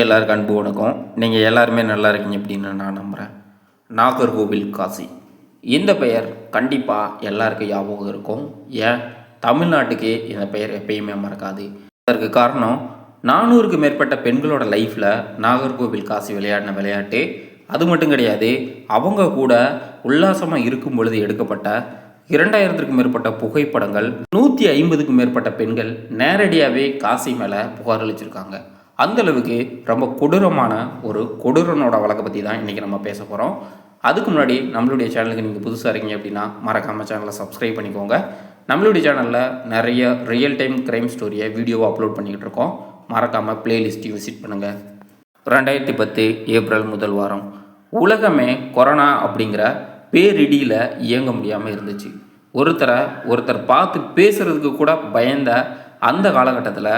எல்லாருக்கும் அன்பு வணக்கம். நீங்கள் எல்லாருமே நல்லா இருக்கீங்க அப்படின்னு நான் நம்புகிறேன் நாகர்கோவில் காசி. இந்த பெயர் கண்டிப்பாக எல்லாருக்கும் ஞாபகம் இருக்கும். ஏன்? தமிழ்நாட்டுக்கே இந்த பெயர் எப்பயுமே மறக்காது. அதற்கு காரணம் நானூறுக்கு மேற்பட்ட பெண்களோட லைஃப்பில் நாகர்கோவில் காசி விளையாடின விளையாட்டு அது மட்டும் கிடையாது அவங்க கூட உல்லாசமாக இருக்கும் பொழுது எடுக்கப்பட்ட இரண்டாயிரத்திற்கும் மேற்பட்ட புகைப்படங்கள் நூற்றி ஐம்பதுக்கும் மேற்பட்ட பெண்கள் நேரடியாகவே காசி மேலே புகார் அளிச்சிருக்காங்க. அந்தளவுக்கு ரொம்ப கொடூரமான ஒரு கொடூரனோட வழக்கை பற்றி தான் இன்றைக்கி நம்ம பேச போகிறோம் அதுக்கு முன்னாடி நம்மளுடைய சேனலுக்கு நீங்கள் புதுசாக இருக்கீங்க அப்படின்னா மறக்காமல் சேனலை சப்ஸ்கிரைப் பண்ணிக்கோங்க. நம்மளுடைய சேனலில் நிறைய ரியல் டைம் க்ரைம் ஸ்டோரியை வீடியோவை அப்லோட் பண்ணிக்கிட்டு இருக்கோம். மறக்காமல் பிளேலிஸ்ட்டையும் விசிட் பண்ணுங்கள் ரெண்டாயிரத்தி பத்து ஏப்ரல் முதல் வாரம். உலகமே கொரோனா அப்படிங்கிற பேரிடியில் இயங்க முடியாமல் இருந்துச்சு. ஒருத்தரை ஒருத்தர் பார்த்து பேசுகிறதுக்கு கூட பயந்த அந்த காலகட்டத்தில்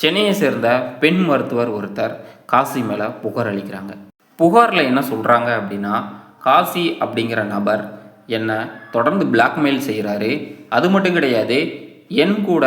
சென்னையை சேர்ந்த பெண் மருத்துவர் ஒருத்தர் காசி மேலே புகார் அளிக்கிறாங்க. புகாரில் என்ன சொல்கிறாங்க அப்படின்னா காசி அப்படிங்கிற நபர் என்னை தொடர்ந்து பிளாக்மெயில் செய்கிறாரு அது மட்டும் கிடையாது என் கூட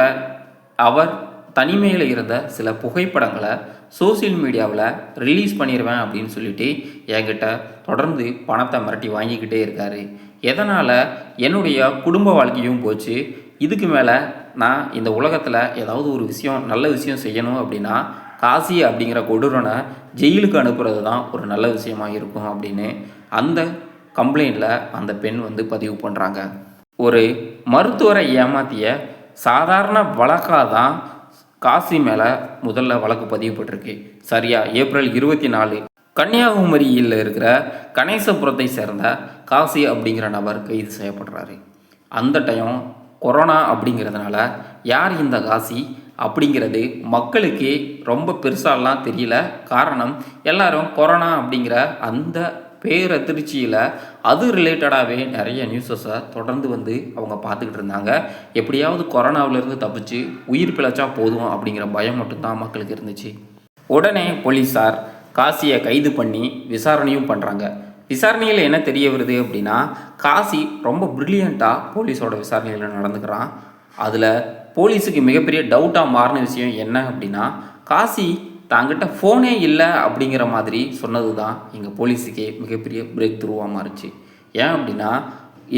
அவர் தனிமையில் இருந்த சில புகைப்படங்களை சோஷியல் மீடியாவில் ரிலீஸ் பண்ணிடுவேன் அப்படின்னு சொல்லிட்டு என்கிட்ட தொடர்ந்து பணத்தை மிரட்டி வாங்கிக்கிட்டே இருக்காரு. எதனால்? என்னுடைய குடும்ப வாழ்க்கையும் போச்சு. இதுக்கு மேலே நான் இந்த உலகத்தில் ஏதாவது ஒரு விஷயம் நல்ல விஷயம் செய்யணும் அப்படின்னா காசி அப்படிங்கிற கொடூரனை ஜெயிலுக்கு அனுப்புறது தான் ஒரு நல்ல விஷயமாக இருக்கும் அப்படின்னு அந்த கம்ப்ளைண்ட்டில் அந்த பெண் வந்து பதிவு பண்ணுறாங்க ஒரு மருத்துவரை ஏமாத்திய சாதாரண வழக்காக தான் காசி மேலே முதல்ல வழக்கு பதிவுபட்டிருக்கு சரியா? ஏப்ரல் இருபத்தி நாலு. கன்னியாகுமரியில் இருக்கிற கணேசபுரத்தை சேர்ந்த காசி அப்படிங்கிற நபர் கைது செய்யப்படுறாரு. அந்த டைம் கொரோனா அப்படிங்கிறதுனால யார் இந்த காசி அப்படிங்கிறது மக்களுக்கு ரொம்ப பெருசாலாம் தெரியல. காரணம் எல்லாரும் கொரோனா அப்படிங்கிற அந்த பேரதிர்ச்சியில் அது ரிலேட்டடாகவே நிறைய நியூஸஸை தொடர்ந்து வந்து அவங்க பார்த்துக்கிட்டு இருந்தாங்க. எப்படியாவது கொரோனாவிலேருந்து தப்பிச்சு உயிர் பிழைச்சா போதும் அப்படிங்கிற பயம் மட்டும்தான் மக்களுக்கு இருந்துச்சு. உடனே போலீஸார் காசியை கைது பண்ணி விசாரணையும் பண்ணுறாங்க விசாரணையில் என்ன தெரிய வருது அப்படின்னா காசி ரொம்ப ப்ரில்லியண்ட்டாக போலீஸோட விசாரணையில் நடந்துக்கிறான். அதில் போலீஸுக்கு மிகப்பெரிய டவுட்டாக மாறின விஷயம் என்ன அப்படின்னா காசி தாங்கிட்ட ஃபோனே இல்லை அப்படிங்கிற மாதிரி சொன்னது தான் எங்கள் போலீஸுக்கே மிகப்பெரிய பிரேக் த்ரூவாக மாறுச்சு. ஏன் அப்படின்னா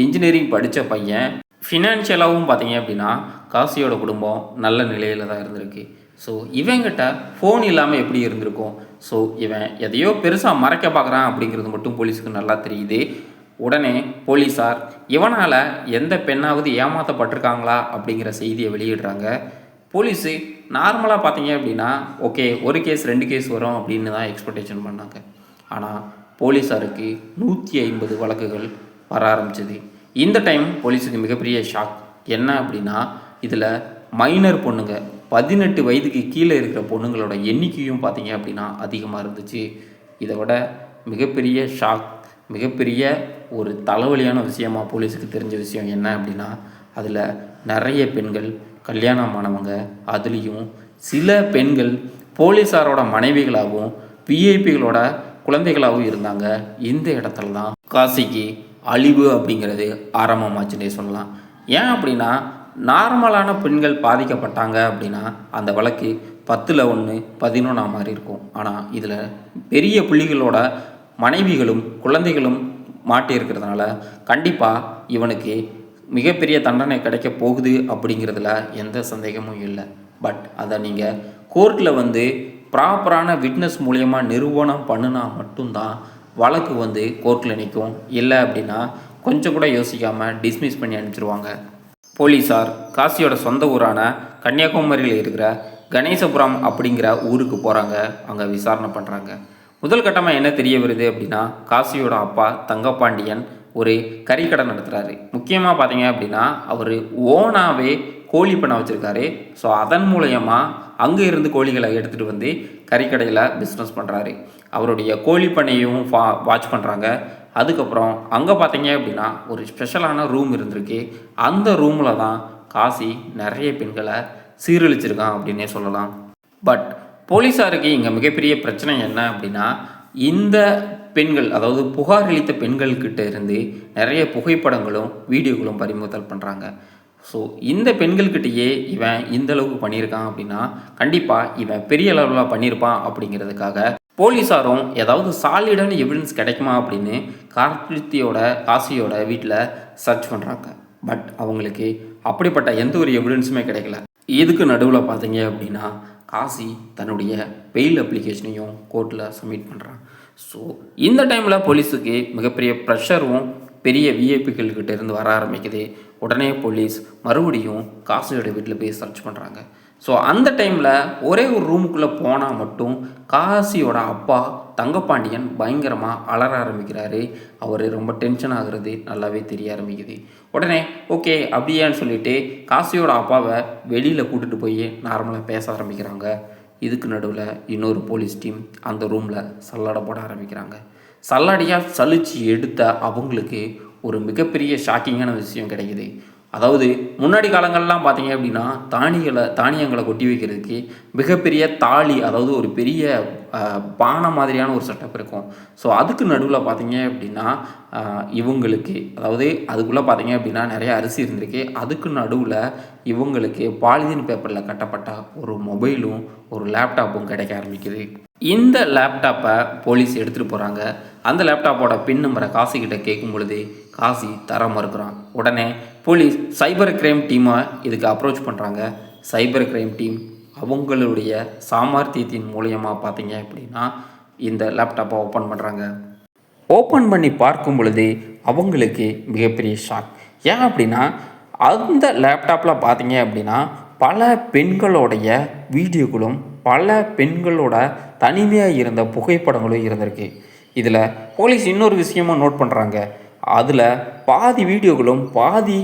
இன்ஜினியரிங் படித்த பையன் ஃபினான்ஷியலாகவும் பார்த்தீங்க அப்படின்னா காசியோட குடும்பம் நல்ல நிலையில் தான் இருந்திருக்கு. ஸோ இவங்கிட்ட ஃபோன் இல்லாமல் எப்படி இருந்திருக்கும்? ஸோ இவன் எதையோ பெருசாக மறைக்க பார்க்குறான் அப்படிங்கிறது மட்டும் போலீஸுக்கு நல்லா தெரியுது. உடனே போலீஸார் இவனால் எந்த பெண்ணாவது ஏமாற்றப்பட்டிருக்காங்களா அப்படிங்கிற செய்தியை வெளியிடுறாங்க. போலீஸு நார்மலாக பார்த்தீங்க அப்படின்னா ஓகே ஒரு கேஸ் ரெண்டு கேஸ் வரும் அப்படின்னு தான் எக்ஸ்பெக்டேஷன் பண்ணாங்க. ஆனால் போலீஸாருக்கு நூற்றி ஐம்பது வழக்குகள் வர ஆரம்பிச்சது. இந்த டைம் போலீஸுக்கு மிகப்பெரிய ஷாக் என்ன அப்படின்னா இதில் மைனர் பொண்ணுங்க பதினெட்டு வயதுக்கு கீழே இருக்கிற பொண்ணுங்களோட எண்ணிக்கையும் பார்த்தீங்க அப்படின்னா அதிகமாக இருந்துச்சு. இதை விட மிகப்பெரிய ஷாக் மிகப்பெரிய ஒரு தலைவலியான விஷயமா போலீஸுக்கு தெரிஞ்ச விஷயம் என்ன அப்படின்னா அதில் நிறைய பெண்கள் கல்யாணமானவங்க அதுலேயும் சில பெண்கள் போலீஸாரோட மனைவிகளாகவும் விஐபிகளோட குழந்தைகளாகவும் இருந்தாங்க. இந்த இடத்துல தான் காசிக்கு அழிவு அப்படிங்கிறது ஆரம்பமாச்சுன்னே சொல்லலாம். ஏன் அப்படின்னா நார்மலான பெண்கள் பாதிக்கப்பட்டாங்க அப்படின்னா அந்த வழக்கு பத்தில் ஒன்று பதினொன்றா மாதிரி இருக்கும். ஆனால் இதில் பெரிய புள்ளிகளோட மனைவிகளும் குழந்தைகளும் மாட்டியிருக்கிறதுனால கண்டிப்பாக இவனுக்கு மிகப்பெரிய தண்டனை கிடைக்க போகுது அப்படிங்கிறதுல எந்த சந்தேகமும் இல்லை. பட் அதை நீங்கள் கோர்ட்டில் வந்து ப்ராப்பரான விட்னஸ் மூலயமா நிரூபணம் பண்ணுனா மட்டும்தான் வழக்கு வந்து கோர்ட்டில் நிற்கும் இல்லை அப்படின்னா கொஞ்சம் கூட யோசிக்காமல் டிஸ்மிஸ் பண்ணி அனுப்பிச்சிருவாங்க. போலீஸார் காசியோட சொந்த ஊரான கன்னியாகுமரியில் இருக்கிற கணேசபுரம் அப்படிங்கிற ஊருக்கு போகிறாங்க அங்கே விசாரணை பண்ணுறாங்க முதல் கட்டமாக என்ன தெரிய வருது அப்படின்னா காசியோட அப்பா தங்கப்பாண்டியன் ஒரு கறிக்கடை நடத்துகிறாரு முக்கியமாக பார்த்தீங்க அப்படின்னா அவர் ஓனாகவே கோழி பண்ண வச்சுருக்காரு. ஸோ அதன் மூலயமா அங்கே இருந்து கோழிகளை எடுத்துகிட்டு வந்து கறிக்கடையில் பிஸ்னஸ் பண்ணுறாரு அவருடைய கோழி பண்ணையும் ஃபா வாட்ச் பண்ணுறாங்க அதுக்கப்புறம் அங்கே பார்த்தீங்க அப்படின்னா ஒரு ஸ்பெஷலான ரூம் இருந்திருக்கு. அந்த ரூமில் தான் காசி நிறைய பெண்களை சீரழிச்சிருக்கான் அப்படின்னே சொல்லலாம். பட் போலீஸாருக்கு இங்கே மிகப்பெரிய பிரச்சனை என்ன அப்படின்னா இந்த பெண்கள் அதாவது புகார் அளித்த பெண்கள்கிட்ட இருந்து நிறைய புகைப்படங்களும் வீடியோக்களும் பறிமுதல் பண்ணுறாங்க ஸோ இந்த பெண்கள்கிட்டயே இவன் இந்த அளவுக்கு பண்ணியிருக்கான் அப்படின்னா கண்டிப்பாக இவன் பெரிய அளவில் பண்ணியிருப்பான் அப்படிங்கிறதுக்காக போலீஸாரும் ஏதாவது சாலிடான எவிடன்ஸ் கிடைக்குமா அப்படின்னு கார்த்தியோட காசியோட வீட்டில் சர்ச் பண்ணுறாங்க பட் அவங்களுக்கு அப்படிப்பட்ட எந்த ஒரு எவிடன்ஸுமே கிடைக்கல. இதுக்கு நடுவில் பார்த்தீங்க அப்படின்னா காசி தன்னுடைய பெயில் அப்ளிகேஷனையும் கோர்ட்டில் சப்மிட் பண்ணுறான் ஸோ இந்த டைமில் போலீஸுக்கு மிகப்பெரிய ப்ரெஷரும் பெரிய விஐபிகள்கிட்ட இருந்து வர ஆரம்பிக்குது. உடனே போலீஸ் மறுபடியும் காசியோட வீட்டில் போய் சர்ச் பண்ணுறாங்க ஸோ அந்த டைமில் ஒரே ஒரு ரூமுக்குள்ளே போனால் மட்டும் காசியோட அப்பா தங்கப்பாண்டியன் பயங்கரமாக அலற ஆரம்பிக்கிறாரு. அவர் ரொம்ப டென்ஷன் ஆகுறது நல்லாவே தெரிய ஆரம்பிக்குது. உடனே ஓகே அப்படியான்னு சொல்லிட்டு காசியோட அப்பாவை வெளியில் கூட்டிகிட்டு போய் நார்மலாக பேச ஆரம்பிக்கிறாங்க. இதுக்கு நடுவில் இன்னொரு போலீஸ் டீம் அந்த ரூமில் சல்லடை போட ஆரம்பிக்கிறாங்க. சல்லடையாக சலிச்சு எடுத்த அவங்களுக்கு ஒரு மிகப்பெரிய ஷாக்கிங்கான விஷயம் கிடைக்குது. அதாவது முன்னாடி காலங்கள்லாம் பார்த்தீங்க அப்படின்னா தானியங்களை தானியங்களை கொட்டி வைக்கிறதுக்கு மிகப்பெரிய தாலி அதாவது ஒரு பெரிய பானை மாதிரியான ஒரு செட்டப் இருக்கும். ஸோ அதுக்கு நடுவில் பார்த்தீங்க அப்படின்னா இவங்களுக்கு அதாவது அதுக்குள்ளே பார்த்தீங்க அப்படின்னா நிறைய அரிசி இருந்திருக்கு. அதுக்கு நடுவில் இவங்களுக்கு பாலிதீன் பேப்பரில் கட்டப்பட்ட ஒரு மொபைலும் ஒரு லேப்டாப்பும் கிடைக்க ஆரம்பிக்குது. இந்த லேப்டாப்பை போலீஸ் எடுத்துகிட்டு போகிறாங்க அந்த லேப்டாப்போட பின் நம்பரை காசிக்கிட்ட கேட்கும் பொழுது காசி தர மறுக்கிறான். உடனே போலீஸ் சைபர் கிரைம் டீமை இதுக்கு அப்ரோச் பண்ணுறாங்க சைபர் கிரைம் டீம் அவங்களுடைய சாமர்த்தியத்தின் மூலியமாக பார்த்தீங்க அப்படின்னா இந்த லேப்டாப்பை ஓப்பன் பண்ணுறாங்க ஓப்பன் பண்ணி பார்க்கும் பொழுது அவங்களுக்கு மிகப்பெரிய ஷாக். ஏன் அப்படின்னா அந்த லேப்டாப்பில் பார்த்தீங்க அப்படின்னா பல பெண்களுடைய வீடியோக்களும் பல பெண்களோட தனிமையாக இருந்த புகைப்படங்களும் இருந்திருக்கு. இதில் போலீஸ் இன்னொரு விஷயமும் நோட் பண்ணுறாங்க அதில் பாதி வீடியோக்களும் பாதி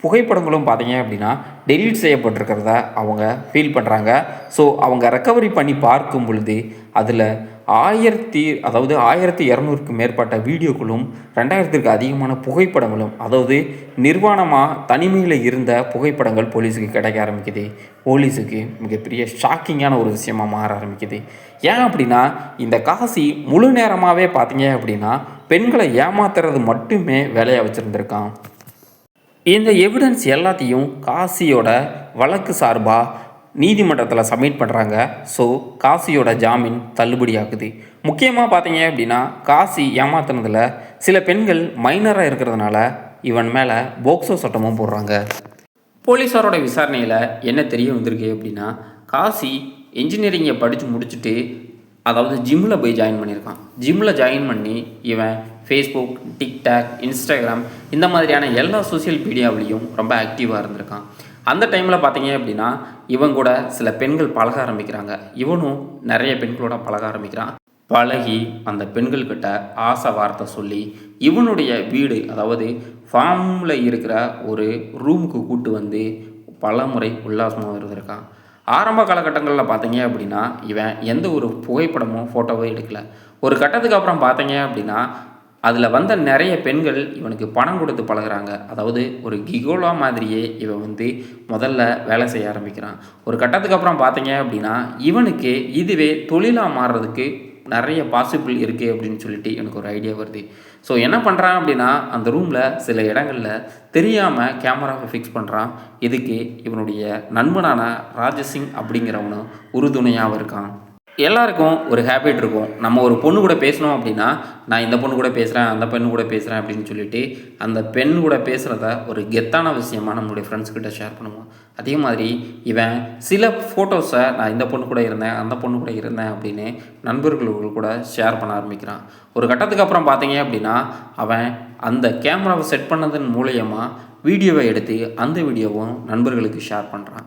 புகைப்படங்களும் பார்த்தீங்க அப்படின்னா டெலீட் செய்யப்பட்டிருக்கிறத அவங்க ஃபீல் பண்ணுறாங்க ஸோ அவங்க ரெக்கவரி பண்ணி பார்க்கும் பொழுது அதில் ஆயிரத்தி அதாவது ஆயிரத்தி இரநூறுக்கு மேற்பட்ட வீடியோக்களும் ரெண்டாயிரத்திற்கு அதிகமான புகைப்படங்களும் அதாவது நிர்வாணமாக தனிமையில் இருந்த புகைப்படங்கள் போலீஸுக்கு கிடைக்க ஆரம்பிக்குது. போலீஸுக்கு மிகப்பெரிய ஷாக்கிங்கான ஒரு விஷயமாக மாற ஆரம்பிக்குது. ஏன் அப்படின்னா இந்த காசி முழு நேரமாகவே பார்த்தீங்க அப்படின்னா பெண்களை ஏமாத்துறது மட்டுமே வேலையாக வச்சுருந்துருக்கான். இந்த எவிடன்ஸ் எல்லாத்தையும் காசியோட வழக்கு சார்பாக நீதிமன்றத்தில் சப்மிட் பண்ணுறாங்க ஸோ காசியோட ஜாமீன் தள்ளுபடியாகுது. முக்கியமாக பார்த்தீங்க அப்படின்னா காசி ஏமாத்தினதில் சில பெண்கள் மைனராக இருக்கிறதுனால இவன் மேலே போக்சோ சட்டமும் போடுறாங்க. போலீஸாரோட விசாரணையில் என்ன தெரிய வந்திருக்கு அப்படின்னா காசி இன்ஜினியரிங்கை படித்து முடிச்சுட்டு அதாவது ஜிம்மில் போய் ஜாயின் பண்ணியிருக்கான் ஜிம்மில் ஜாயின் பண்ணி இவன் ஃபேஸ்புக் டிக்டாக் இன்ஸ்டாகிராம் இந்த மாதிரியான எல்லா சோஷியல் மீடியாவிலையும் ரொம்ப ஆக்டிவாக இருந்திருக்கான். அந்த டைமில் பார்த்தீங்க அப்படின்னா இவன் கூட சில பெண்கள் பழக ஆரம்பிக்கிறாங்க. இவனும் நிறைய பெண்களோட பழக ஆரம்பிக்கிறான். பழகி அந்த பெண்கள்கிட்ட ஆசை வார்த்தை சொல்லி இவனுடைய வீடு அதாவது ஃபார்மில் இருக்கிற ஒரு ரூமுக்கு கூட்டு வந்து பல முறை உல்லாசமாக இருந்திருக்கான். ஆரம்ப காலகட்டங்களில் பார்த்தீங்க அப்படின்னா இவன் எந்த ஒரு புகைப்படமோ ஃபோட்டோவோ எடுக்கலை. ஒரு கட்டத்துக்கு அப்புறம் பார்த்தீங்க அப்படின்னா அதில் வந்த நிறைய பெண்கள் இவனுக்கு பணம் கொடுத்து பழகுறாங்க. அதாவது ஒரு கிகோலா மாதிரியே இவன் வந்து முதல்ல வேலை செய்ய ஆரம்பிக்கிறான். ஒரு கட்டத்துக்கு அப்புறம் பார்த்தீங்க அப்படின்னா இவனுக்கு இதுவே தொழிலாக மாறுறதுக்கு நிறைய பாசிபிள் இருக்குது அப்படின்னு சொல்லிட்டு எனக்கு ஒரு ஐடியா வருது. ஸோ என்ன பண்ணுறான் அப்படின்னா அந்த ரூமில் சில இடங்களில் தெரியாமல் கேமராவை ஃபிக்ஸ் பண்ணுறான் இதுக்கு இவனுடைய நண்பனான ராஜசிங் அப்படிங்கிறவனும் உறுதுணையாகவும் இருக்கான். எல்லாருக்கும் ஒரு ஹேபிட் இருக்கும். நம்ம ஒரு பொண்ணு கூட பேசணும் அப்படின்னா நான் இந்த பொண்ணு கூட பேசுகிறேன் அந்த பெண்ணு கூட பேசுகிறேன் அப்படின்னு சொல்லிட்டு அந்த பெண் கூட பேசுகிறத ஒரு கெத்தான விஷயமா நம்மளுடைய ஃப்ரெண்ட்ஸ் கிட்ட ஷேர் பண்ணுவோம். அதே மாதிரி இவன் சில ஃபோட்டோஸை நான் இந்த பொண்ணு கூட இருந்தேன் அந்த பொண்ணு கூட இருந்தேன் அப்படின்னு நண்பர்களுக்கு கூட ஷேர் பண்ண ஆரம்பிக்கிறான். ஒரு கட்டத்துக்கு அப்புறம் பார்த்தீங்க அப்படின்னா அவன் அந்த கேமராவை செட் பண்ணதன் மூலயமா வீடியோவை எடுத்து அந்த வீடியோவும் நண்பர்களுக்கு ஷேர் பண்ணுறான்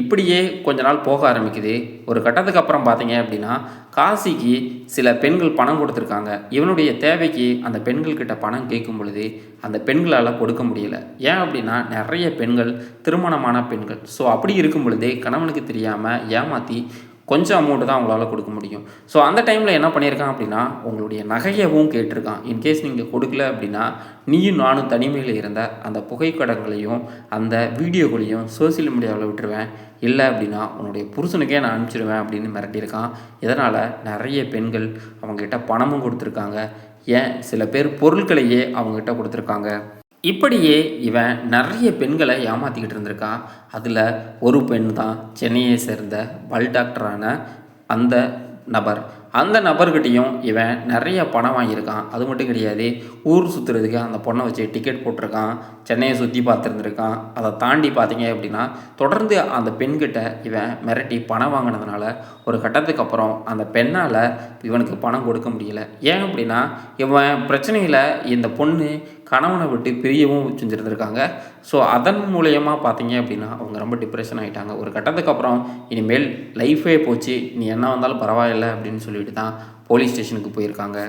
இப்படியே கொஞ்ச நாள் போக ஆரம்பிக்குது. ஒரு கட்டத்துக்கு அப்புறம் பார்த்தீங்க அப்படின்னா காசிக்கு சில பெண்கள் பணம் கொடுத்துருக்காங்க. இவனுடைய தேவைக்கு அந்த பெண்கள்கிட்ட பணம் கேட்கும் பொழுது அந்த பெண்களால் கொடுக்க முடியல. ஏன் அப்படின்னா நிறைய பெண்கள் திருமணமான பெண்கள். ஸோ அப்படி இருக்கும் பொழுதே கணவனுக்கு தெரியாமல் ஏமாற்றி கொஞ்சம் அமௌண்ட்டு தான் அவங்களால கொடுக்க முடியும். ஸோ அந்த டைமில் என்ன பண்ணியிருக்கான் அப்படின்னா உங்களுடைய நகையவும் கேட்டிருக்கான். இன்கேஸ் நீங்கள் கொடுக்கல அப்படின்னா நீயும் நானும் தனிமையில் இருந்த அந்த புகைப்படங்களையும் அந்த வீடியோக்களையும் சோசியல் மீடியாவில் விட்டுருவேன். இல்லை அப்படின்னா உன்னுடைய புருஷனுக்கே நான் அனுப்பிச்சிடுவேன் அப்படின்னு மிரட்டியிருக்கான். இதனால் நிறைய பெண்கள் அவங்ககிட்ட பணமும் கொடுத்துருக்காங்க. ஏன்? சில பேர் பொருட்களையே அவங்ககிட்ட கொடுத்துருக்காங்க. இப்படியே இவன் நிறைய பெண்களை ஏமாற்றிக்கிட்டு இருந்திருக்கான் அதில் ஒரு பெண் தான் சென்னையை சேர்ந்த பல் டாக்டரான அந்த நபர். அந்த நபர்கிட்டையும் இவன் நிறைய பணம் வாங்கியிருக்கான். அது மட்டும் கிடையாது ஊர் சுற்றுறதுக்கு அந்த பொண்ணை வச்சு டிக்கெட் போட்டிருக்கான். சென்னையை சுற்றி பார்த்துருந்துருக்கான். அதை தாண்டி பார்த்தீங்க அப்படின்னா தொடர்ந்து அந்த பெண்கிட்ட இவன் மிரட்டி பணம் வாங்கினதுனால ஒரு கட்டத்துக்கு அப்புறம் அந்த பெண்ணால் இவனுக்கு பணம் கொடுக்க முடியல. ஏன் அப்படின்னா இவன் பிரச்சனையில் இந்த பொண்ணு கணவனை விட்டு பிரியவும் செஞ்சுருந்துருக்காங்க. ஸோ அதன் மூலயமா பார்த்தீங்க அப்படின்னா அவங்க ரொம்ப டிப்ரெஷன் ஆகிட்டாங்க ஒரு கட்டத்துக்கு அப்புறம் இனிமேல் லைஃபே போச்சு. நீ என்ன வந்தாலும் பரவாயில்லை அப்படின்னு சொல்லிட்டு தான் போலீஸ் ஸ்டேஷனுக்கு போயிருக்காங்க.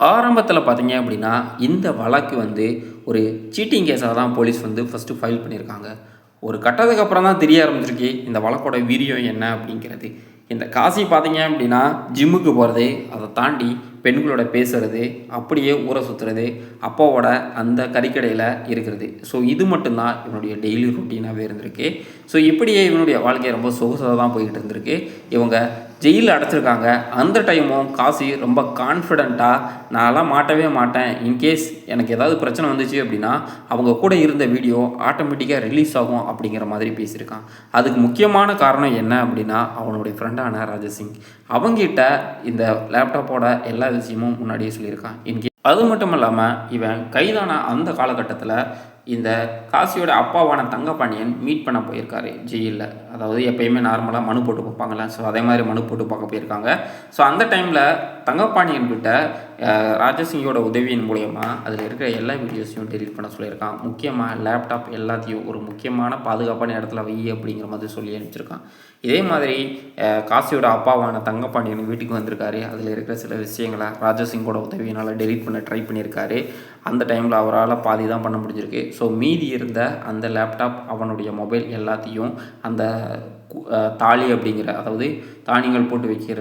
ஆரம்பத்தில் பார்த்தீங்க அப்படின்னா இந்த வழக்கு வந்து ஒரு சீட்டிங் கேஸாக தான் போலீஸ் வந்து ஃபஸ்ட்டு ஃபைல் பண்ணியிருக்காங்க. ஒரு கட்டத்துக்கு அப்புறம் தான் தெரிய ஆரம்பிச்சிருக்கு இந்த வழக்கோட வீரியம் என்ன அப்படிங்கிறது. இந்த காசி பார்த்தீங்க அப்படின்னா ஜிம்முக்கு போகிறது அதை தாண்டி பெண்களோட பேசுறது அப்படியே ஊரை சுற்றுறது அப்பாவோட அந்த கறிக்கடையில் இருக்கிறது. ஸோ இது மட்டும்தான் இவனுடைய டெய்லி ரொட்டீனாகவே இருந்திருக்கு. ஸோ இப்படியே இவனுடைய வாழ்க்கை ரொம்ப சொகுசாக தான் போய்கிட்டு இருந்திருக்கு. இவங்க ஜெயிலில் அடைச்சிருக்காங்க. அந்த டைமும் காசி ரொம்ப கான்ஃபிடண்ட்டாக நான்லாம் மாட்டவே மாட்டேன். இன்கேஸ் எனக்கு ஏதாவது பிரச்சனை வந்துச்சு அப்படின்னா அவங்க கூட இருந்த வீடியோ ஆட்டோமேட்டிக்காக ரிலீஸ் ஆகும் அப்படிங்கிற மாதிரி பேசியிருக்கான். அதுக்கு முக்கியமான காரணம் என்ன அப்படின்னா அவனுடைய ஃப்ரெண்டான ராஜசிங். அவங்கிட்ட இந்த லேப்டாப்போட எல்லா விஷயமும் முன்னாடியே சொல்லியிருக்கான். இன்கே அது மட்டும் இல்லாமல் இவன் கைதான அந்த காலகட்டத்தில் இந்த காசியோட அப்பாவான தங்கப்பாண்டியன் மீட் பண்ண போயிருக்காரு ஜெயிலில் அதாவது எப்பயுமே நார்மலாக மனு போட்டு பார்ப்பாங்களே ஸோ அதே மாதிரி மனு போட்டு பார்க்க போயிருக்காங்க. ஸோ அந்த டைமில் தங்கப்பாண்டியன் கிட்ட ராஜசிங்கோட உதவியின் மூலயமா அதில் இருக்கிற எல்லா வீடியோஸையும் டெலீட் பண்ண சொல்லியிருக்கான். முக்கியமாக லேப்டாப் எல்லாத்தையும் ஒரு முக்கியமான பாதுகாப்பான இடத்துல வை அப்படிங்கிற மாதிரி சொல்லி அனுப்பிச்சிருக்கான். இதே மாதிரி காசியோட அப்பாவான தங்கப்பாண்டியன் வீட்டுக்கு வந்திருக்காரு. அதில் இருக்கிற சில விஷயங்களை ராஜசிங்கோட உதவியினால் டெலீட் பண்ண ட்ரை பண்ணியிருக்காரு. அந்த டைமில் அவரால் பாதி தான் பண்ண முடிஞ்சிருக்கு. ஸோ மீதி இருந்த அந்த லேப்டாப் அவனுடைய மொபைல் எல்லாத்தையும் அந்த கு- தாலி அப்படிங்கிற அதாவது தானியங்கள் போட்டு வைக்கிற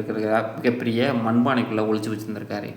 மிகப்பெரிய மண்பானைக்குள்ளே ஒழிச்சு வச்சுருந்துருக்காரு.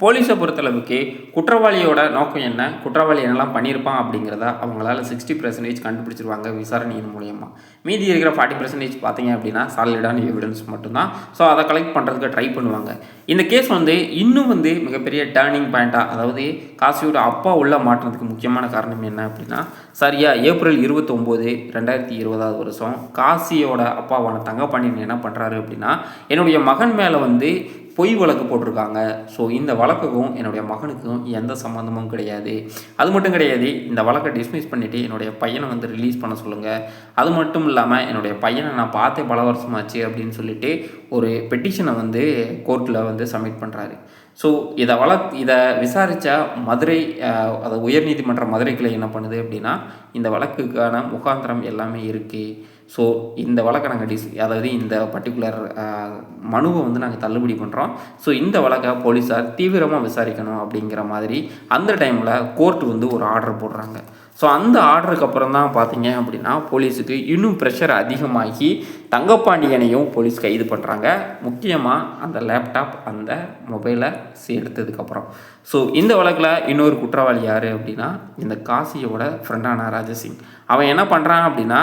போலீஸை பொறுத்தளவுக்கு குற்றவாளியோட நோக்கம் என்ன? குற்றவாளி என்னெல்லாம் பண்ணியிருப்பான் அப்படிங்கிறத அவங்களால சிக்ஸ்டி பர்சன்டேஜ் கண்டுபிடிச்சிருவாங்க விசாரணையின் மூலயமா. மீதி இருக்கிற ஃபார்ட்டி பர்சன்டேஜ் பார்த்தீங்க அப்படின்னா சாலிடான எவிடன்ஸ் மட்டும்தான். ஸோ அதை கலெக்ட் பண்ணுறதுக்கு ட்ரை பண்ணுவாங்க. இந்த கேஸ் வந்து இன்னும் வந்து மிகப்பெரிய டேர்னிங் பாயிண்ட்டாக அதாவது காசியோட அப்பா உள்ள மாட்டினதுக்கு முக்கியமான காரணம் என்ன அப்படின்னா சரியாக ஏப்ரல் இருபத்தொம்போது ரெண்டாயிரத்தி இருபதாவது வருஷம் காசியோட அப்பாவான தங்கப்பாண்டியன் என்ன பண்ணுறாரு அப்படின்னா என்னுடைய மகன் மேலே வந்து பொய் வழக்கு போட்டிருக்காங்க. ஸோ இந்த வழக்குக்கும் என்னுடைய மகனுக்கும் எந்த சம்மந்தமும் கிடையாது. அது மட்டும் கிடையாது இந்த வழக்கை டிஸ்மிஸ் பண்ணிவிட்டு என்னுடைய பையனை வந்து ரிலீஸ் பண்ண சொல்லுங்கள் அது மட்டும் இல்லாமல் என்னுடைய பையனை நான் பார்த்தே பல வருஷமாச்சு அப்படின்னு சொல்லிட்டு ஒரு பெட்டிஷனை வந்து கோர்ட்டில் வந்து சப்மிட் பண்ணுறாரு ஸோ இதை வள இதை விசாரித்தா மதுரை அதை அது உயர்நீதிமன்ற மதுரை கிளை என்ன பண்ணுது அப்படின்னா இந்த வழக்குக்கான முகாந்திரம் எல்லாமே இருக்குது ஸோ இந்த வழக்கை நாங்கள் டிஸ் அதாவது இந்த பர்டிகுலர் மனுவை வந்து நாங்கள் தள்ளுபடி பண்ணுறோம் ஸோ இந்த வழக்கை போலீஸார் தீவிரமாக விசாரிக்கணும் அப்படிங்கிற மாதிரி அந்த டைமில் கோர்ட் வந்து ஒரு ஆர்டர் போடுறாங்க. ஸோ அந்த ஆர்டருக்கு அப்புறம் தான் பார்த்தீங்க அப்படின்னா போலீஸுக்கு இன்னும் ப்ரெஷர் அதிகமாகி தங்கப்பாண்டியனையும் போலீஸ் கைது பண்ணுறாங்க முக்கியமாக அந்த லேப்டாப் அந்த மொபைலை எடுத்ததுக்கப்புறம் ஸோ இந்த வழக்கில் இன்னொரு குற்றவாளி யார் அப்படின்னா இந்த காசியோட ஃப்ரெண்டான ராஜசிங். அவன் என்ன பண்ணுறான் அப்படின்னா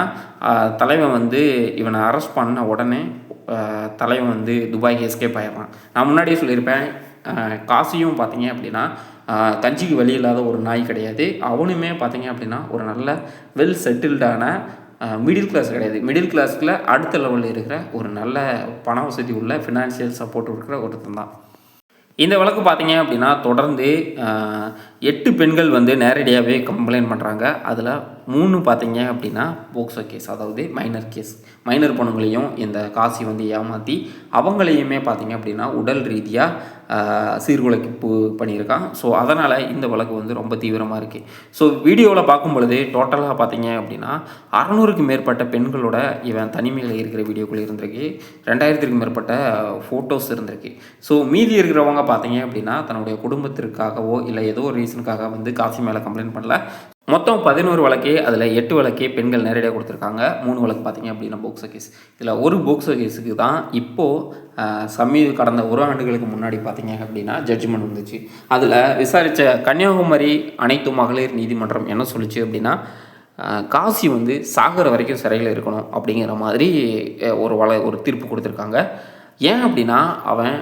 தலைவன் வந்து இவனை அரெஸ்ட் பண்ண உடனே தலைவன் வந்து துபாய்க்கு எஸ்கேப் ஆயிடுறான். நான் முன்னாடியே சொல்லியிருப்பேன் காசியும் பார்த்தீங்க அப்படின்னா கஞ்சிக்கு வழி இல்லாத ஒரு நாய் கிடையாது. அவனுமே பார்த்தீங்க அப்படின்னா ஒரு நல்ல வெல் செட்டில்டான மிடில் கிளாஸ் கிடையாது. மிடில் கிளாஸில் அடுத்த லெவலில் இருக்கிற ஒரு நல்ல பண வசதி உள்ள ஃபினான்ஷியல் சப்போர்ட் இருக்கிற ஒருத்தன் தான். இந்த வழக்கு பார்த்தீங்க அப்படின்னா தொடர்ந்து எட்டு பெண்கள் வந்து நேரடியாகவே கம்ப்ளைண்ட் பண்ணுறாங்க அதில் மூணு பார்த்தீங்க அப்படின்னா போக்சோ கேஸ் அதாவது மைனர் கேஸ் மைனர் பொண்ணுங்களையும் இந்த காசி வந்து ஏமாற்றி அவங்களையுமே பார்த்தீங்க அப்படின்னா உடல் ரீதியாக சீர்குலைப்பு பண்ணியிருக்கான். ஸோ அதனால் இந்த வழக்கு வந்து ரொம்ப தீவிரமாக இருக்குது ஸோ வீடியோவில் பார்க்கும் பொழுது டோட்டலாக பார்த்தீங்க அப்படின்னா அறநூறுக்கு மேற்பட்ட பெண்களோட இவன் தனிமையில் இருக்கிற வீடியோக்குள்ளே இருந்திருக்கு. ரெண்டாயிரத்துக்கு மேற்பட்ட ஃபோட்டோஸ் இருந்திருக்கு. ஸோ மீதி இருக்கிறவங்க பார்த்தீங்க அப்படின்னா தன்னுடைய குடும்பத்திற்காகவோ இல்லை ஏதோ ஒரு ரீசனுக்காக வந்து காசி மேலே கம்ப்ளைண்ட் பண்ணல. மொத்தம் பதினோரு வழக்கே அதில் எட்டு வழக்கே பெண்கள் நேரடியாக கொடுத்துருக்காங்க. மூணு வழக்கு பார்த்திங்க அப்படின்னா போக்சோ கேஸ் இதில் ஒரு போக்சோ கேஸுக்கு தான் இப்போது சமீ கடந்த ஒரு ஆண்டுகளுக்கு முன்னாடி பார்த்திங்க அப்படின்னா ஜட்ஜ்மெண்ட் வந்துச்சு. அதில் விசாரித்த கன்னியாகுமரி அனைத்து மகளிர் நீதிமன்றம் என்ன சொல்லுச்சு அப்படின்னா காசி வந்து சாகிற வரைக்கும் சிறையில் இருக்கணும் அப்படிங்கிற மாதிரி ஒரு வள ஒரு தீர்ப்பு கொடுத்துருக்காங்க. ஏன் அப்படின்னா அவன்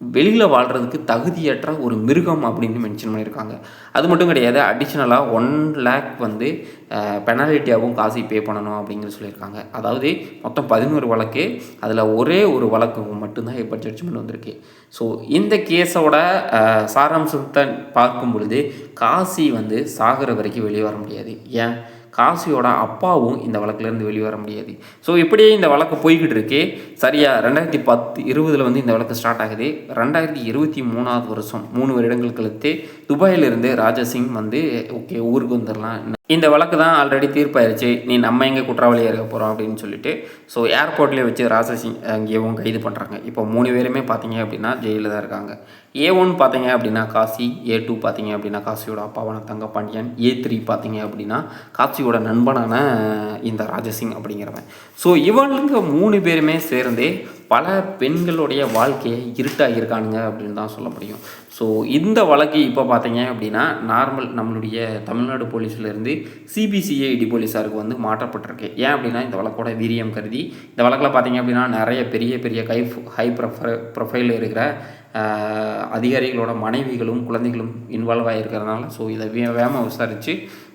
வெளியில் வாழ்கிறதுக்கு தகுதியற்ற ஒரு மிருகம் அப்படின்னு மென்ஷன் பண்ணியிருக்காங்க. அது மட்டும் கிடையாது அடிஷ்னலாக ஒன் லேக் வந்து பெனாலிட்டியாகவும் காசு பே பண்ணணும் அப்படிங்கிற சொல்லியிருக்காங்க. அதாவது மொத்தம் பதினோரு வழக்கு அதில் ஒரே ஒரு வழக்கு மட்டும்தான் இப்போ ஜட்ஜ்மெண்ட் வந்திருக்கு. ஸோ இந்த கேஸோட சாராம்சத்தை பார்க்கும் பொழுது காசி வந்து சாகிற வரைக்கும் வெளியே வர முடியாது. ஏன்? காசியோட அப்பாவும் இந்த வழக்குலேருந்து வெளியே வர முடியாது. ஸோ இப்படியே இந்த வழக்கு போய்கிட்டு இருக்கு சரியாக ரெண்டாயிரத்தி பத்து இருபதில் வந்து இந்த வழக்கு ஸ்டார்ட் ஆகுது. ரெண்டாயிரத்தி இருபத்தி மூணாவது வருஷம் மூணு வருடங்கள் கழித்து துபாயிலிருந்து ராஜசிங் வந்து ஓகே ஊருக்கு வந்துடலாம் இந்த வழக்கு தான் ஆல்ரெடி தீர்ப்பாயிருச்சு. நீ நம்ம எங்கே குற்றவாளியாக இருக்க போகிறோம் அப்படின்னு சொல்லிட்டு ஸோ ஏர்போர்ட்லேயே வச்சு ராசசிங் அங்கேயும் கைது பண்ணுறாங்க இப்போ மூணு பேருமே பார்த்தீங்க அப்படின்னா ஜெயிலில் தான் இருக்காங்க. ஏ ஒன் பார்த்தீங்க அப்படின்னா காசி ஏ டூ பார்த்தீங்க அப்படின்னா காசியோட அப்பாவான தங்க பாண்டியன் ஏ த்ரீ பார்த்தீங்க அப்படின்னா காசியோட நண்பனான இந்த ராஜசிங் அப்படிங்கிறவன். ஸோ இவனுங்க மூணு பேருமே சேர்ந்து பல பெண்களுடைய வாழ்க்கையை இருட்டாகியிருக்கானுங்க அப்படின்னு தான் சொல்ல முடியும். ஸோ இந்த வழக்கு இப்போ பார்த்தீங்க அப்படின்னா நார்மல் நம்மளுடைய தமிழ்நாடு போலீஸ்லேருந்து சிபிசிஐடி போலீஸாருக்கு வந்து மாற்றப்பட்டிருக்கு. ஏன் அப்படின்னா இந்த வழக்கோட வீரியம் கருதி இந்த வழக்கில் பார்த்தீங்க அப்படின்னா நிறைய பெரிய பெரிய கை ஹை ப்ரொஃபை ப்ரொஃபைலில் இருக்கிற அதிகாரிகளோட மனைவிகளும் குழந்தைகளும் இன்வால்வ் ஆகிருக்கிறதுனால ஸோ இதை வே வேகமாக விசாரித்து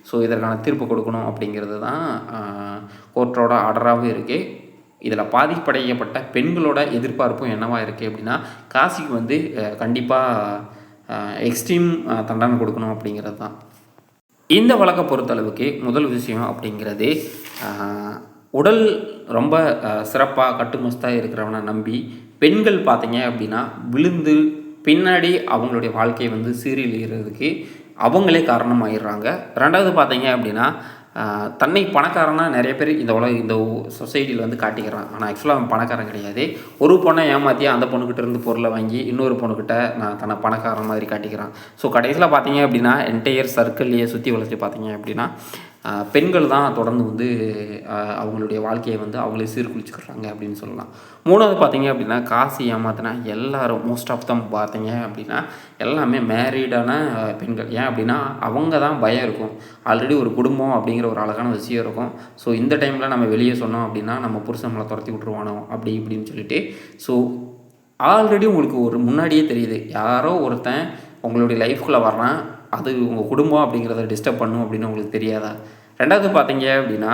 ஸோ இதற்கான தீர்ப்பு கொடுக்கணும் அப்படிங்கிறது தான் கோர்ட்டோட ஆர்டராகவும் இருக்குது இதில் பாதிப்படையப்பட்ட பெண்களோட எதிர்பார்ப்பும் என்னவாக இருக்குது அப்படின்னா காசிக்கு வந்து கண்டிப்பாக எக்ஸ்ட்ரீம் தண்டனை கொடுக்கணும் அப்படிங்கிறது தான். இந்த வழக்கை பொறுத்தளவுக்கு முதல் விஷயம் அப்படிங்கிறது உடல் ரொம்ப சிறப்பாக கட்டுமஸ்தாக இருக்கிறவனை நம்பி பெண்கள் பார்த்தீங்க அப்படின்னா விழுந்து பின்னாடி அவங்களுடைய வாழ்க்கையை வந்து சீரியல் அவங்களே காரணமாகிடுறாங்க ரெண்டாவது பார்த்தீங்க அப்படின்னா தன்னை பணக்காரனாக நிறைய பேர் இந்த உலக இந்த சொசைட்டியில் வந்து காட்டிக்கிறான். ஆனால் ஆக்சுவலாக அவன் பணக்காரன் கிடையாது. ஒரு பொண்ணை ஏமாற்றி அந்த பொண்ணுக்கிட்ட இருந்து பொருளை வாங்கி இன்னொரு பொண்ணுக்கிட்ட நான் தன்னை பணக்காரன் மாதிரி காட்டிக்கிறான். ஸோ கடைசியில் பார்த்தீங்க அப்படின்னா என்டையர் சர்க்கிள்லேயே சுற்றி வளர்ச்சி பார்த்தீங்க அப்படின்னா பெண்கள் தான் தொடர்ந்து வந்து அவங்களுடைய வாழ்க்கையை வந்து அவங்களே சீர்குலிச்சுக்கிறாங்க அப்படின்னு சொல்லலாம். மூணாவது பார்த்தீங்க அப்படின்னா காசு ஏமாத்தினா எல்லாரும் மோஸ்ட் ஆஃப் தம் பார்த்தீங்க அப்படின்னா எல்லாமே மேரீடான பெண்கள். ஏன் அப்படின்னா அவங்க தான் பயம் இருக்கும். ஆல்ரெடி ஒரு குடும்பம் அப்படிங்கிற ஒரு அழகான விஷயம் இருக்கும். ஸோ இந்த டைமில் நம்ம வெளியே சொன்னோம் அப்படின்னா நம்ம புருஷன் நம்மளை துரத்தி விட்ருவானோ அப்படி இப்படின்னு சொல்லிட்டு. ஸோ ஆல்ரெடி உங்களுக்கு ஒரு முன்னாடியே தெரியுது. யாரோ ஒருத்தன் உங்களுடைய லைஃப்குள்ளே வர்றான். அது உங்கள் குடும்பம் அப்படிங்கிறத டிஸ்டர்ப் பண்ணும் அப்படின்னு உங்களுக்கு தெரியாதா? ரெண்டாவது பார்த்தீங்க அப்படின்னா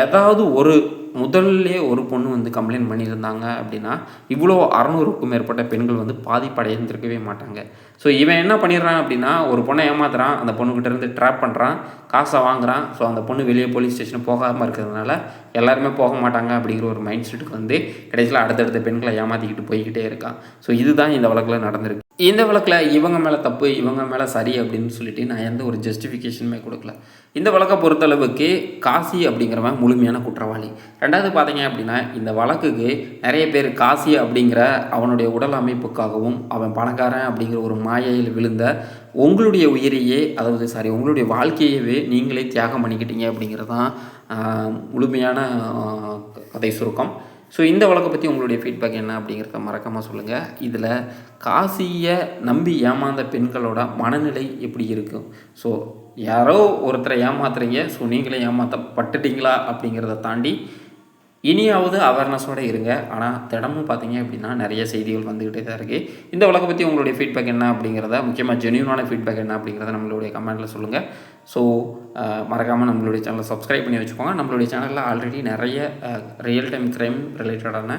ஏதாவது ஒரு முதல்ல ஒரு பொண்ணு வந்து கம்ப்ளைண்ட் பண்ணியிருந்தாங்க அப்படின்னா இவ்வளோ அறநூறுக்கும் மேற்பட்ட பெண்கள் வந்து பாதிப்படைந்திருக்கவே மாட்டாங்க. ஸோ இவன் என்ன பண்ணிடுறான் அப்படின்னா ஒரு பொண்ணை ஏமாத்துறான் அந்த பொண்ணுக்கிட்ட இருந்து ட்ராப் பண்ணுறான் காசை வாங்குறான். ஸோ அந்த பொண்ணு வெளியே போலீஸ் ஸ்டேஷன் போகாமல் இருக்கிறதுனால எல்லாருமே போக மாட்டாங்க அப்படிங்கிற ஒரு மைண்ட் செட்டுக்கு வந்து கடைசியில் அடுத்தடுத்த பெண்களை ஏமாற்றிக்கிட்டு போய்கிட்டே இருக்கான். ஸோ இதுதான் இந்த வழக்கில் நடந்திருக்கு. இந்த வழக்கில் இவங்க மேலே தப்பு இவங்க மேலே சரி அப்படின்னு சொல்லிட்டு நான் எந்த ஒரு ஜஸ்டிஃபிகேஷனுமே கொடுக்கல. இந்த வழக்கை பொறுத்தளவுக்கு காசி அப்படிங்கிறவன் முழுமையான குற்றவாளி. ரெண்டாவது பார்த்தீங்க அப்படின்னா இந்த வழக்குக்கு நிறைய பேர் காசி அப்படிங்கிற அவனுடைய உடல் அமைப்புக்காகவும் அவன் பணக்காரன் அப்படிங்கிற ஒரு மாயையில் விழுந்த உங்களுடைய உயிரையே அதாவது சாரி உங்களுடைய வாழ்க்கையவே நீங்களே தியாகம் பண்ணிக்கிட்டீங்க அப்படிங்கிறது தான் முழுமையான கதை சுருக்கம். ஸோ இந்த வழக்கை பற்றி உங்களுடைய ஃபீட்பேக் என்ன அப்படிங்கிறத மறக்காமல் சொல்லுங்கள் இதில் காசியை நம்பி ஏமாந்த பெண்களோட மனநிலை எப்படி இருக்கும் ஸோ யாரோ ஒருத்தரை ஏமாத்துறீங்க. ஸோ நீங்களே ஏமாற்றப்பட்டுட்டீங்களா அப்படிங்கிறத தாண்டி இனியாவது அவேர்னஸோடு இருங்க. ஆனால் தினமும் பார்த்தீங்க அப்படின்னா நிறைய செய்திகள் வந்துக்கிட்டே தான் இருக்குது இந்த உலகை பற்றி உங்களுடைய ஃபீட்பேக் என்ன அப்படிங்கிறத முக்கியமாக ஜென்யூனான ஃபீட்பேக் என்ன அப்படிங்கிறத நம்மளுடைய கமெண்ட்டில் சொல்லுங்கள் ஸோ மறக்காமல் நம்மளுடைய சேனலை சப்ஸ்கிரைப் பண்ணி வச்சுக்கோங்க. நம்மளுடைய சேனலில் ஆல்ரெடி நிறைய ரியல் டைம் க்ரைம் ரிலேட்டடான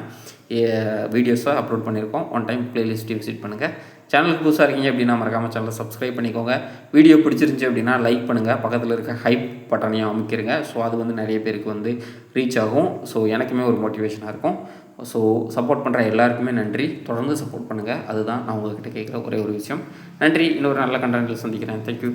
வீடியோஸை அப்லோட் பண்ணியிருக்கோம். ஒன் டைம் ப்ளேலிஸ்ட்டு விசிட் பண்ணுங்கள் சேனலுக்கு புதுசாக இருக்கீங்க அப்படின்னா மறக்காமல் சேனலை சப்ஸ்கிரைப் பண்ணிக்கோங்க. வீடியோ பிடிச்சிருந்துச்சி அப்படின்னா லைக் பண்ணுங்கள் பக்கத்தில் இருக்க ஹைப் பட்டனையும் அமைக்கிறங்க ஸோ அது வந்து நிறைய பேருக்கு வந்து ரீச் ஆகும். ஸோ எனக்குமே ஒரு மோட்டிவேஷனாக இருக்கும். ஸோ சப்போர்ட் பண்ணுற எல்லாருக்குமே நன்றி. தொடர்ந்து சப்போர்ட் பண்ணுங்கள் அதுதான் நான் உங்கள்கிட்ட கேட்குற ஒரே ஒரு விஷயம். நன்றி. இன்னொரு நல்ல கண்டென்ட்டில் சந்திக்கிறேன். தேங்க்யூ